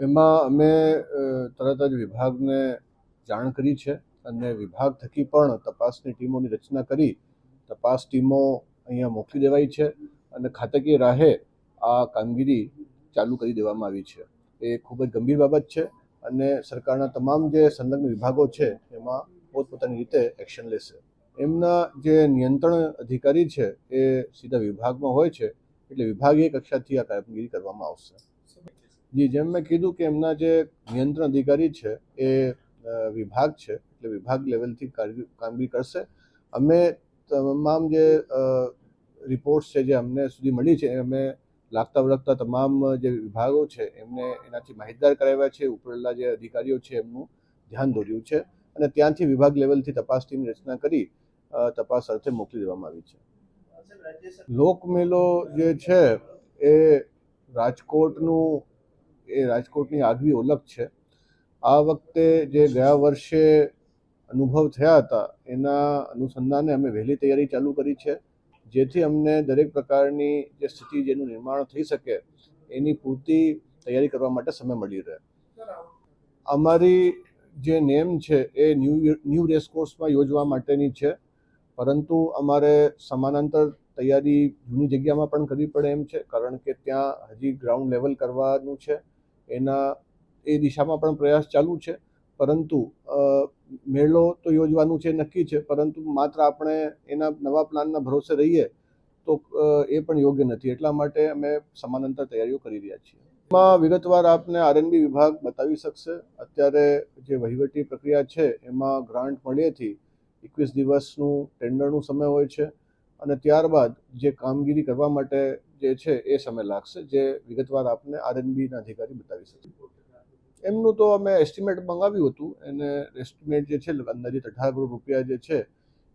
એમાં અમે તરત જ વિભાગને જાણ કરી છે અને વિભાગ થકી પણ તપાસની ટીમોની રચના કરી, તપાસ ટીમો અહીંયા મોકલી દેવાઈ છે અને ખાતકીય રાહે આ કામગીરી ચાલુ કરી દેવામાં આવી છે. એ ખૂબ જ ગંભીર બાબત છે અને સરકારના તમામ જે સંલગ્ન વિભાગો છે એમાં પોતપોતાની રીતે એક્શન લેશે. એમના જે નિયંત્રણ અધિકારી છે એ સીધા વિભાગમાં હોય છે એટલે વિભાગીય કક્ષાથી આ કામગીરી કરવામાં આવશે. જી જેમ મેં કીધું કે એમના જે નિયંત્રણ અધિકારી છે, એ વિભાગ છે, એટલે વિભાગ લેવલથી કામગીરી કરશે. અમે તમામ જે રિપોર્ટ્સ છે જે અમને સુધી મળી છે, અમે લાગતા વળગતા તમામ જે વિભાગો છે, એમને એનાથી માહિતગાર કરાવ્યા છે, ઉપરલા જે અધિકારીઓ છે એમનું ધ્યાન દોર્યું છે અને ત્યાંથી વિભાગ લેવલથી તપાસ ટીમની રચના કરી તપાસ અર્થે મોકલી દેવામાં આવી છે. લોકમેલો જે છે, એ રાજકોટનું એ રાજકોટની આગવી ઓળખ છે. આ વખતે જે ગયા વર્ષે અનુભવ થયા હતા, એના અનુસંધાને અમે વહેલી તૈયારી ચાલુ કરી છે. જેથી અમને દરેક પ્રકારની જે સ્થિતિ જેનું નિર્માણ થઈ શકે, એની પૂરતી તૈયારી કરવા માટે સમય મળી રહે. અમારી જે નેમ છે એ ન્યૂ ન્યૂ રેસકોર્સમાં યોજવા માટેની છે. પરંતુ અમારે સમાનાંતર તૈયારી જૂની જગ્યામાં પણ કરવી પડે એમ છે, કારણ કે ત્યાં હજી ગ્રાઉન્ડ લેવલ કરવાનું છે. એના એ દિશામાં પણ પ્રયાસ ચાલુ છે. પરંતુ મેળો તો યોજવાનું છે, નક્કી છે, પરંતુ માત્ર આપણે એના નવા પ્લાનના ભરોસે રહીએ તો એ પણ યોગ્ય નથી. એટલા માટે અમે સમાનાંતર તૈયારીઓ કરી રહ્યા છીએ. એમાં વિગતવાર આપને આરએનબી વિભાગ બતાવી શકશે. અત્યારે જે વહીવટી પ્રક્રિયા છે, એમાં ગ્રાન્ટ મળ્યેથી એકવીસ દિવસનું ટેન્ડરનું સમય હોય છે અને ત્યારબાદ જે કામગીરી કરવા માટે જે છે એ સમય લાગશે જે વિગતવાર આપને આરએનબીના અધિકારી બતાવી શકશે એમનું તો અમે એસ્ટિમેટ મંગાવ્યું હતું એને એસ્ટિમેટ જે છે અંદાજિત અઢાર કરોડ રૂપિયા જે છે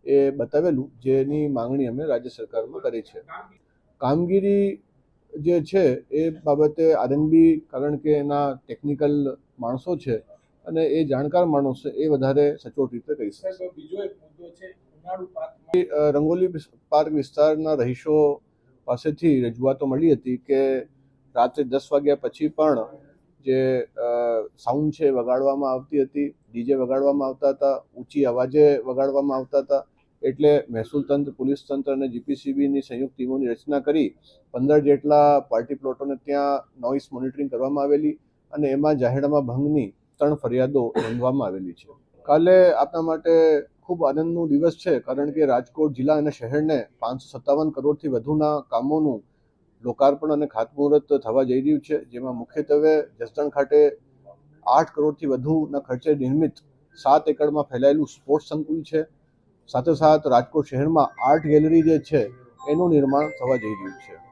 એ બતાવેલું જેની માંગણી અમે રાજ્ય સરકારમાં કરી છે. કામગીરી જે છે એ બાબતે આરએનબી કારણ કે એના ટેકનિકલ માણસો છે અને એ જાણકાર માણસો એ વધારે સચોટ રીતે કહી શકશે. બીજો એક મુદ્દો છે રંગોલી પાર્ક વિસ્તારના રહીશો પાસેથી રજૂઆતો મળી હતી કે રાત્રે દસ વાગ્યા પછી પણ જે સાઉન્ડ છે વગાડવામાં આવતી હતી, ડીજે વગાડવામાં આવતા હતા, ઊંચી અવાજે વગાડવામાં આવતા હતા. એટલે મહેસૂલ તંત્ર, પોલીસ તંત્ર અને જીપીસીબીની સંયુક્ત ટીમોની રચના કરી પંદર જેટલા પાર્ટી પ્લોટોને ત્યાં નોઇસ મોનિટરિંગ કરવામાં આવેલી અને એમાં જાહેરમાં ભંગની ત્રણ ફરિયાદો નોંધવામાં આવેલી છે. કાલે આપણા માટે ખૂબ આનંદનો દિવસ છે, કારણ કે રાજકોટ જિલ્લા અને શહેરને પાંચસો સત્તાવન કરોડથી વધુના કામોનું લોકાર્પણ અને ખાતમુહૂર્ત થવા જઈ રહ્યું છે, જેમાં મુખ્યત્વે જસદણ ખાતે આઠ કરોડથી વધુના ખર્ચે નિર્મિત સાત એકડમાં ફેલાયેલું સ્પોર્ટ્સ સંકુલ છે. સાથે સાથ રાજકોટ શહેરમાં આર્ટ ગેલેરી જે છે, એનું નિર્માણ થવા જઈ રહ્યું છે.